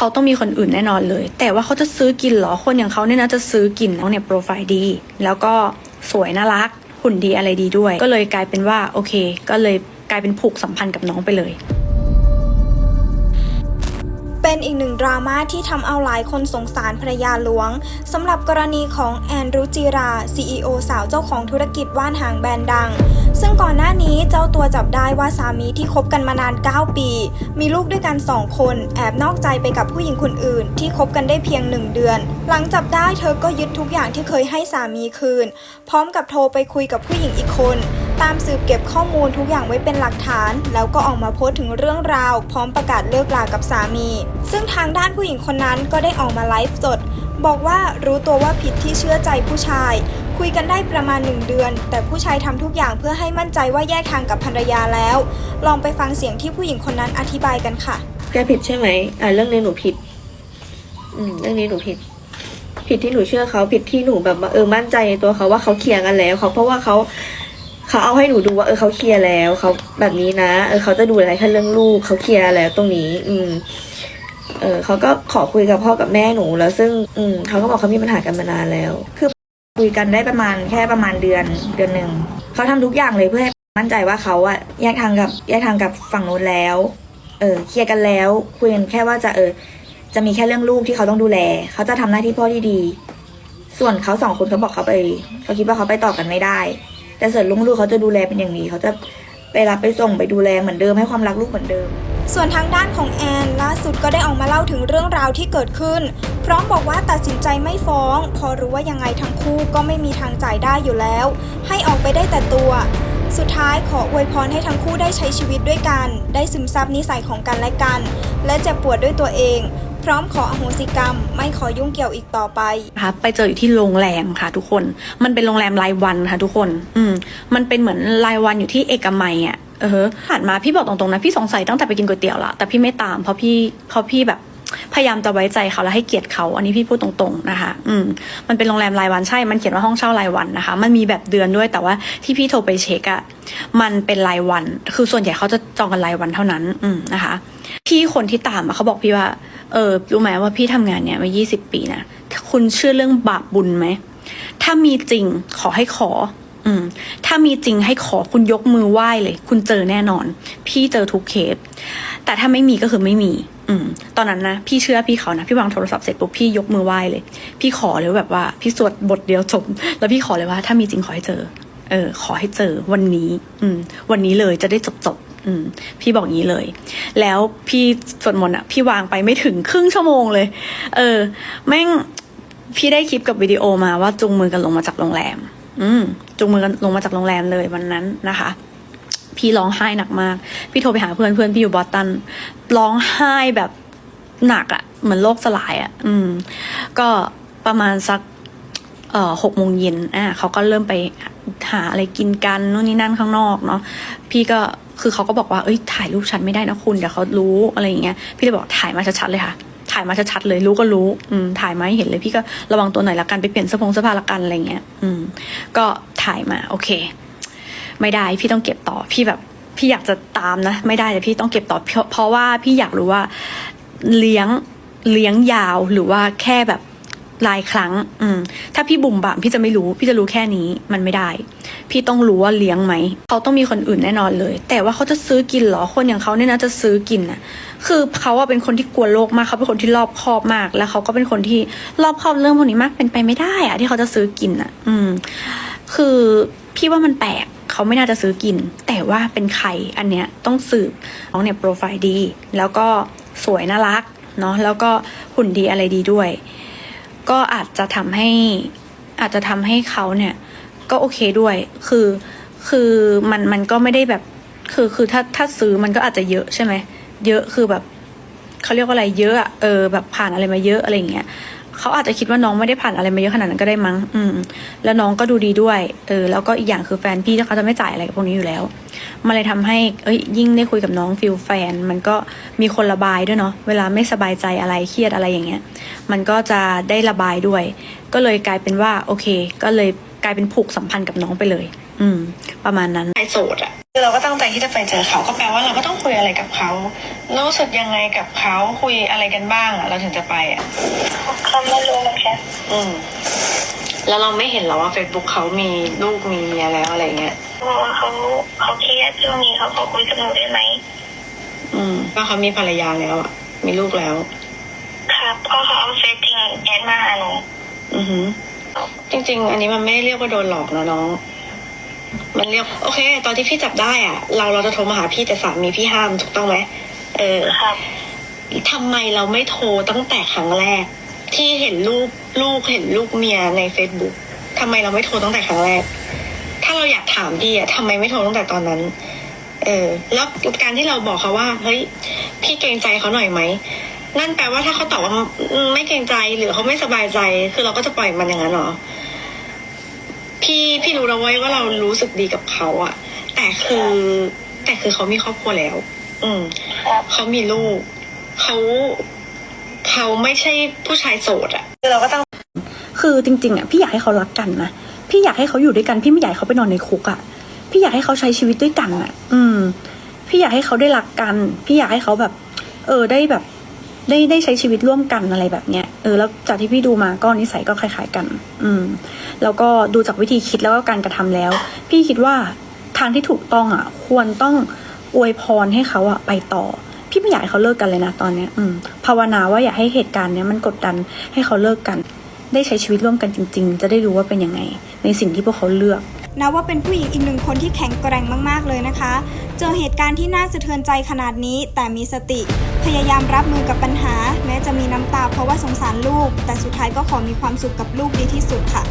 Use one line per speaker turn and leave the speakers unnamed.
เขาต้องมีคนอื่นแน่นอนเลย แต่ว่าเขาจะซื้อกินเหรอ คนอย่างเขาเนี่ยนะจะซื้อกินน้องเนี่ยโปรไฟล์ดี แล้วก็สวยน่ารัก หุ่นดีอะไรดีด้วย ก็เลยกลายเป็นว่าโอเค ก็เลยกลายเป็นผูกสัมพันธ์กับน้องไปเลย
เป็นอีกหนึ่งดราม่าที่ทำเอาหลายคนสงสารภรรยาหลวงสำหรับกรณีของแอนรุจิรา CEO สาวเจ้าของธุรกิจว่านหางแบรนด์ดัง ซึ่งก่อนหน้านี้เจ้าตัวจับได้ว่าสามีที่คบกันมานาน 9 ปี มีลูกด้วยกัน2คน แอบนอกใจไปกับผู้หญิงคนอื่น ที่คบกันได้เพียง1เดือน หลังจับได้เธอก็ยึดทุกอย่างที่เคยให้สามีคืน พร้อมกับโทรไปคุยกับผู้หญิงอีกคน ตามสืบเก็บข้อมูลทุกอย่างไว้เป็นหลักฐาน แล้วก็ออกมาโพสต์ถึงเรื่องราว พร้อมประกาศเลิกลากับสามี ซึ่งทางด้านผู้หญิงคนนั้นก็ได้ออกมาไลฟ์สดบอกว่ารู้ตัวว่าผิดที่เชื่อใจผู้ชาย คุยกันได้ประมาณหนึ่งเดือน แต่ผู้ชายทำทุกอย่างเพื่อให้มั่นใจว่าแยกทางกับภรรยาแล้ว ลองไปฟังเสียงที่ผู้หญิงคนนั้นอธิบายกันค่ะ
แกผิดใช่ไหมอ่าเรื่องนี้หนูผิด อืม เรื่องนี้หนูผิด ผิดที่หนูเชื่อเขาผิดที่หนูแบบว่าเออมั่นใจในตัวเขาว่าเขาเคลียร์กันแล้วเขาเพราะว่าเขาเขาเอาให้หนูดูว่าเออเขาเคลียร์แล้วเขาแบบนี้นะเออเขาจะดูอะไรแค่เรื่องลูกเขาเคลียร์แล้วตรงนี้ อืม เออเขาก็ขอคุยกับพ่อกับแม่หนูแล้วซึ่ง อืมเขาก็บอกเขามีปัญหากันมานานแล้ว คือ คุยกันได้ประมาณแค่ประมาณเดือนเดือนหนึ่งเขาทำทุกอย่างเลยเพื่อให้มั่นใจว่าเขาอะแยกทางกับแยกทางกับฝั่งโน้นแล้ว เออเคลียร์กันแล้วคุยกันแค่ว่าจะเออ จะมีแค่เรื่องลูกที่เขาต้องดูแล เขาจะทำหน้าที่พ่อที่ดี ส่วนเขาสองคนเขาบอกเขาไปเขาคิดว่าเขาไปต่อกันไม่ได้ แต่ส่วนลูกเขาจะดูแลเป็นอย่างดีเขาจะไปรับไปส่งไปดูแลเหมือนเดิมให้ความรักลูกเหมือนเดิม
ส่วนทางด้านของแอนล่าสุดก็ได้ออกมาเล่าถึงเรื่องราวที่เกิดขึ้น พร้อมบอกว่าตัดสินใจไม่ฟ้อง พอรู้ว่ายังไงทั้งคู่ก็ไม่มีทางจ่ายได้อยู่แล้ว ให้ออกไปได้แต่ตัว สุดท้ายขออวยพรให้ทั้งคู่ได้ใช้ชีวิตด้วยกัน ได้ซึมซับนิสัยของกันและกัน และเจ็บปวดด้วยตัวเอง พร้อมขออโหสิกรรม ไม่ขอยุ่งเกี่ยวอีกต่อไป
นะคะไปเจออยู่ที่โรงแรมค่ะ ทุกคน มันเป็นโรงแรมรายวันค่ะ ทุกคน อืม มันเป็นเหมือนรายวันอยู่ที่เอกมัยอะเออผ่านมาพี่บอกตรงๆนะพี่สงสัยตั้งแต่ไปกินก๋วยเตี๋ยวละแต่พี่ไม่ตามเพราะพี่เพราะพี่แบบ พยายามจะไว้ใจเขาและให้เกียรติเขาอันนี้พี่พูดตรงๆนะคะอืมมันเป็นโรงแรมรายวันใช่ มันเขียนว่าห้องเช่ารายวันนะคะ มันมีแบบเดือนด้วยแต่ว่าที่พี่โทรไปเช็คอะมันเป็นรายวัน คือส่วนใหญ่เขาจะจองกันรายวันเท่านั้น อืมนะคะ พี่คนที่ตามอะเขาบอกพี่ว่า เออรู้ไหมว่าพี่ทำงานเนี่ยมา20 ปีนะคุณเชื่อเรื่องบาปบุญไหมถ้ามีจริงขอให้ขอ อืม ถ้ามีจริงให้ขอคุณยกมือไหว้เลย คุณเจอแน่นอน พี่เจอทุกเคสแต่ถ้าไม่มีก็คือไม่มี อืมตอนนั้นนะพี่เชื่อพี่เขานะพี่วางโทรศัพท์เสร็จปุ๊บพี่ยกมือไหว้เลย พี่ขอเลยแบบว่าพี่สวดบทเดียวจบแล้วพี่ขอเลยว่าถ้ามีจริงขอให้เจอ เออ ขอให้เจอวันนี้ อืม วันนี้เลยจะได้จบจบๆอืมพี่บอกงี้เลย แล้วพี่สวดมนต์อะ พี่วางไปไม่ถึงครึ่งชั่วโมงเลย เออ แม่งพี่ได้คลิปกับวิดีโอมาว่าจูงมือกันลงมาจากโรงแรม อืมจูงมือกันลงมาจากโรงแรมเลยวันนั้นนะคะ พี่ร้องไห้หนักมาก พี่โทรไปหาเพื่อนเพื่อนพี่อยู่บอสตันร้องไห้แบบหนักอะเหมือนโลกสลายอะอืม ก็ประมาณสักเอ่อหกโมงเย็นอะเขาก็เริ่มไปหาอะไรกินกันนู่นนี่นั่นข้างนอกเนาะพี่ก็คือเขาก็บอกว่าเอ้ยถ่ายรูปฉันไม่ได้นะคุณเดี๋ยวเขารู้อะไรอย่างเงี้ยพี่เลยบอกถ่ายมาชัดๆเลยค่ะ ถ่ายมาชัดๆเลยรู้ก็รู้อืมถ่ายมาให้เห็นเลยพี่ก็ระวังตัวหน่อยละกันไปเปลี่ยนเสื้อผงเสื้อผ้าละกันอะไรเงี้ยอืมก็ถ่ายมาโอเค ไม่ได้พี่ต้องเก็บต่อพี่แบบพี่อยากจะตามนะ ไม่ได้แต่พี่ต้องเก็บต่อเพราะเพราะว่าพี่อยากรู้ว่าเลี้ยงเลี้ยงยาวหรือว่าแค่แบบรายครั้ง อืม ถ้าพี่บุ่มบามพี่จะไม่รู้ พี่จะรู้แค่นี้มันไม่ได้ พี่ต้องรู้ว่าเลี้ยงไหม เขาต้องมีคนอื่นแน่นอนเลย แต่ว่าเขาจะซื้อกินเหรอ คนอย่างเขาเนี่ยนะจะซื้อกินน่ะ คือเขาอะเป็นคนที่กลัวโลกมาก เขาเป็นคนที่รอบคอบมาก แล้วเขาก็เป็นคนที่รอบคอบเรื่องพวกนี้มาก เป็นไปไม่ได้อะที่เขาจะซื้อกินอะอืม คือพี่ว่ามันแปลก เขาไม่น่าจะซื้อกิน แต่ว่าเป็นใครอันเนี้ยต้องสืบน้องเนี่ยโปรไฟล์ดี แล้วก็สวยน่ารักเนาะแล้วก็หุ่นดีอะไรดีด้วย ก็อาจจะทำให้อาจจะทำให้เขาเนี่ย ก็โอเคด้วย คือคือมันมันก็ไม่ได้แบบ คือคือถ้าถ้าซื้อมันก็อาจจะเยอะใช่ไหมเยอะคือแบบเขาเรียกว่าอะไรเยอะเออแบบผ่านอะไรมาเยอะอะไรอย่างเงี้ย เขาอาจจะคิดว่าน้องไม่ได้ผ่านอะไรมาเยอะขนาดนั้นก็ได้มั้ง อืม แล้วน้องก็ดูดีด้วย เออ แล้วก็อีกอย่างคือแฟนพี่เขาจะไม่จ่ายอะไรกับพวกนี้อยู่แล้ว มันเลยทำให้ เอ้ย ยิ่งได้คุยกับน้องฟิลแฟน มันก็มีคนระบายด้วยเนาะ เวลาไม่สบายใจอะไร เครียดอะไรอย่างเงี้ย มันก็จะได้ระบายด้วย ก็เลยกลายเป็นว่า โอเค ก็เลยกลายเป็นผูกสัมพันธ์กับน้องไปเลย อืม ประมาณนั้น
ชายโสดอะ เออ
เราก็ตั้งใจที่จะไปเจอเขาก็แปลว่าเราก็ต้องคุยอะไรกับเขารู้สึกยังไงกับเขาคุยอะไรกันบ้างอะเราถึงจะไปอะ
เขาไม่รู้เหมือนกัน
อืมแล้วเราไม่เห็นหรอว่าเฟซบุ๊กเขามีลูกมีเมียแล้วอะไรเงี้ย
เขาบอกว่าเขาเขาเครียดช่วงนี้เขาขอคุยกับหนูได้ไหม
อืมว่าเขามีภรรยาแล้วอะมีลูกแล้ว
ครับก็เขาเอาเฟซจริงแอดมาหาหนู
อือหือจริง ๆ อันนี้มันไม่ได้เรียกว่าโดนหลอกนะน้อง มันเรียกโอเค ตอนที่พี่จับได้อะเราเราจะโทรมาหาพี่แต่สามีพี่ห้ามถูกต้องไหมเออ
ครับ
ทำไมเราไม่โทรตั้งแต่ครั้งแรก ที่เห็นลูกลูกเห็นลูกเมียใน Facebook ทำไมเราไม่โทรตั้งแต่ครั้งแรก ถ้าเราอยากถามพี่อะทำไมไม่โทรตั้งแต่ตอนนั้น เออ แล้วการที่เราบอกเขาว่า เฮ้ย พี่เกรงใจเขาหน่อยไหม นั่นแปลว่าถ้าเขาตอบว่าอืมไม่เกรงใจหรือเขาไม่สบายใจ คือเราก็จะปล่อยมันอย่างนั้นเหรอ พี่พี่รู้แล้วเว้ยว่าเรารู้สึกดีกับเขาอะแต่คือ แต่คือเขามีครอบครัวแล้ว อืม
ครับ
เขามีลูกเขาเขาไม่ใช่ผู้ชายโสดอะคือเราก็ต้อง คือจริง ๆอะพี่อยากให้เขารักกันนะพี่อยากให้เขาอยู่ด้วยกัน พี่ไม่อยากให้เขาไปนอนในคุกอะพี่อยากให้เขาใช้ชีวิตด้วยกันอะอืม พี่อยากให้เขาได้รักกัน พี่อยากให้เขาแบบ เออได้แบบ ได้ได้ใช้ชีวิตร่วมกันอะไรแบบเนี้ยเออแล้วจากที่พี่ดูมาก็นิสัยก็คล้ายๆกัน อืม แล้วก็ดูจากวิธีคิดแล้วก็การกระทำแล้ว พี่คิดว่าทางที่ถูกต้องอะ ควรต้องอวยพรให้เขาอะไปต่อ พี่ไม่อยากให้เขาเลิกกันเลยนะตอนเนี้ย อืมภาวนาว่าอย่าให้เหตุการณ์เนี้ยมันกดดันให้เขาเลิกกัน ได้ใช้ชีวิตร่วมกันจริง ๆ จะได้รู้ว่าเป็นยังไง ในสิ่งที่พวกเขาเลือก
นับว่าเป็นผู้หญิงอีกหนึ่งคนที่แข็งแกร่งมาก ๆ เลยนะคะ เจอเหตุการณ์ที่น่าสะเทือนใจขนาดนี้ แต่มีสติ พยายามรับมือกับปัญหา แม้จะมีน้ำตาเพราะว่าสงสารลูก แต่สุดท้ายก็ขอมีความสุขกับลูกดีที่สุดค่ะ